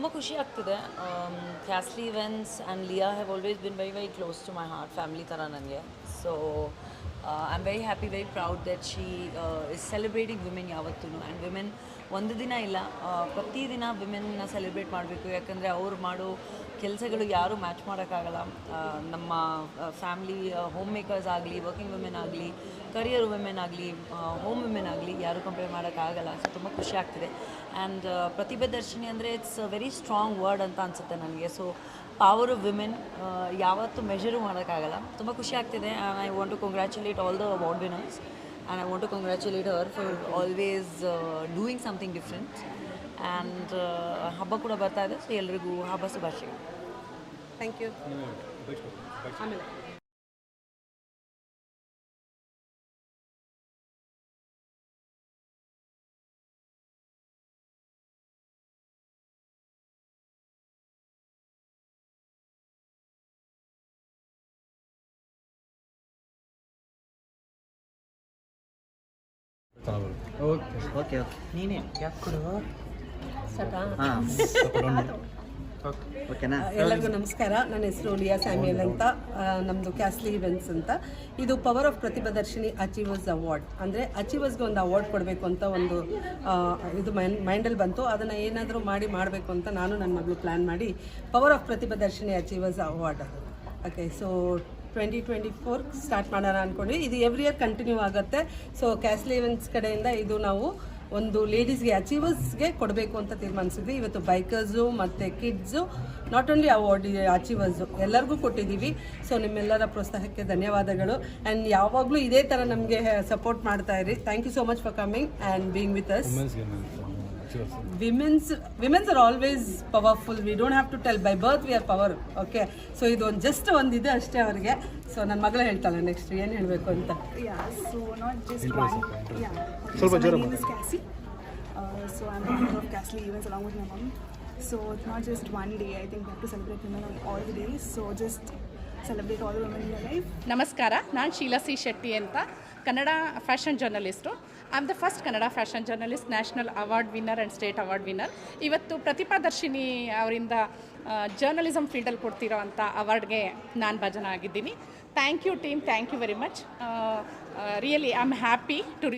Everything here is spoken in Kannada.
ತುಂಬ ಖುಷಿ ಆಗ್ತಿದೆ. ಕ್ಯಾಸ್ಲಿ events and Liya have always been very very close to my heart family ಥರ ನನಗೆ. So I am very happy very proud that she is celebrating women ಯಾವತ್ತೂ ಆ್ಯಂಡ್ ವಿಮೆನ್ ಒಂದು ದಿನ ಇಲ್ಲ ಪ್ರತಿದಿನ ವಿಮೆನ್ನ ಸೆಲೆಬ್ರೇಟ್ ಮಾಡಬೇಕು. ಯಾಕಂದರೆ ಅವ್ರು ಮಾಡೋ ಕೆಲಸಗಳು ಯಾರೂ ಮ್ಯಾಚ್ ಮಾಡೋಕ್ಕಾಗಲ್ಲ. ನಮ್ಮ ಫ್ಯಾಮ್ಲಿ ಹೋಮ್ ಮೇಕರ್ಸ್ ಆಗಲಿ, ವರ್ಕಿಂಗ್ ವುಮೆನ್ ಆಗಲಿ, ಕರಿಯರ್ ವುಮೆನ್ ಆಗಲಿ ಹೋಮ್ ವುಮೆನ್ ಆಗಲಿ ಯಾರೂ ಕಂಪೇರ್ ಮಾಡೋಕ್ಕಾಗಲ್ಲ. ಸೊ ತುಂಬ ಖುಷಿ ಆಗ್ತಿದೆ. ಆ್ಯಂಡ್ ಪ್ರತಿಭೆ ದರ್ಶಿನಿ ಅಂದರೆ ಇಟ್ಸ್ ವೆರಿ ಸ್ಟ್ರಾಂಗ್ ವರ್ಡ್ ಅಂತ ಅನಿಸುತ್ತೆ ನನಗೆ. ಸೊ, ಪವರ್ ಆಫ್ ವಿಮೆನ್ ಯಾವತ್ತೂ ಮೆಷರು ಮಾಡೋಕ್ಕಾಗಲ್ಲ. ತುಂಬ ಖುಷಿ ಆಗ್ತಿದೆ. And I want to congratulate all the award winners. And I want to congratulate our for always doing something different and ಹಬ್ಬ ಕೂಡ ಬರ್ತಾ ಇದೆ. ಸೊ ಎಲ್ರಿಗೂ ಹಬ್ಬ ಥ್ಯಾಂಕ್ ಯು ಆಮೇಲೆ. ಓಕೆ. ಓಕೆ ನೀನೇ? ಯಾಕೆ ಕೊಡು ಸಾಕಾ ಹಾಂ. ಓಕೆನಾ? ಎಲ್ಲರಿಗೂ ನಮಸ್ಕಾರ. ನನ್ನ ಹೆಸರು ಲಿಯಾ ಸ್ಯಾಮಿಯಲ್ ಅಂತ. ನಮ್ಮದು ನಮ್ದು ಕ್ಯಾಸ್ಲಿ ಇವೆಂಟ್ಸ್ ಅಂತ. ಇದು power of Pratibhadarshini achievers award. ಅಂದರೆ ಅಚೀವರ್ಸ್ಗೆ ಒಂದು ಅವಾರ್ಡ್ ಕೊಡಬೇಕು ಅಂತ ಒಂದು ಇದು ಮೈಂಡ್ ಮೈಂಡಲ್ಲಿ ಬಂತು. ಅದನ್ನು ಏನಾದರೂ ಮಾಡಿ ಮಾಡಬೇಕು ಅಂತ ನಾನು ನನ್ನ ಮಗಳು ಪ್ಲ್ಯಾನ್ ಮಾಡಿ power of Pratibhadarshini achievers award ಅದು. Okay so twenty twenty four start ಮಾಡೋಣ ಅಂದ್ಕೊಂಡ್ವಿ ಇದು ಎವ್ರಿ ಇಯರ್ ಕಂಟಿನ್ಯೂ ಆಗುತ್ತೆ. ಸೊ ಕ್ಯಾಸ್ಲಿ ಇವೆಂಟ್ಸ್ ಕಡೆಯಿಂದ ಇದು ನಾವು ಒಂದು ಲೇಡೀಸ್ಗೆ ಅಚೀವರ್ಸ್ಗೆ ಕೊಡಬೇಕು ಅಂತ ತೀರ್ಮಾನಿಸಿದ್ವಿ. ಇವತ್ತು ಬೈಕರ್ಸು ಮತ್ತು kids not only award achievers ಎಲ್ಲರಿಗೂ ಕೊಟ್ಟಿದ್ದೀವಿ. ಸೊ ನಿಮ್ಮೆಲ್ಲರ ಪ್ರೋತ್ಸಾಹಕ್ಕೆ ಧನ್ಯವಾದಗಳು. ಆ್ಯಂಡ್ ಯಾವಾಗಲೂ ಇದೇ ಥರ ನಮಗೆ ಸಪೋರ್ಟ್ ಮಾಡ್ತಾ ಇರಿ. Thank you so much for coming and being with us womens womens are always powerful we don't have to tell by birth we are power okay so ಇದು ಒಂದು ಜಸ್ಟ್ ಒಂದು ಇದೆ ಅಷ್ಟೇ ಅವರಿಗೆ ಸೊ ನನ್ನ ಮಗಳು ಹೇಳ್ತಾಳೆ ನೆಕ್ಸ್ಟ್ ಏನು ಹೇಳಬೇಕು ಅಂತ so so not just one. Yeah. Okay, so my name is Cassie. Uh, so I'm the owner of Cassie Events along with my mom. So it's not just one day. I think we have to celebrate women on all the days. So just celebrate all the women in your life. ನಮಸ್ಕಾರ ನಾನು ಶೀಲಾ ಸಿ ಶೆಟ್ಟಿ ಅಂತ Kannada fashion journalist I am the first Kannada fashion journalist national award winner and state award winner ಇವತ್ತು ಪ್ರತಿಭಾದರ್ಶಿನಿ ಅವರಿಂದ ಜರ್ನಲಿಸಮ್ ಫೀಲ್ಡಲ್ಲಿ ಕೊಡ್ತಿರೋ ಅಂಥ ಅವಾರ್ಡ್ಗೆ ನಾನು ಭಜನ ಆಗಿದ್ದೀನಿ. Thank you team thank you very much really I am happy to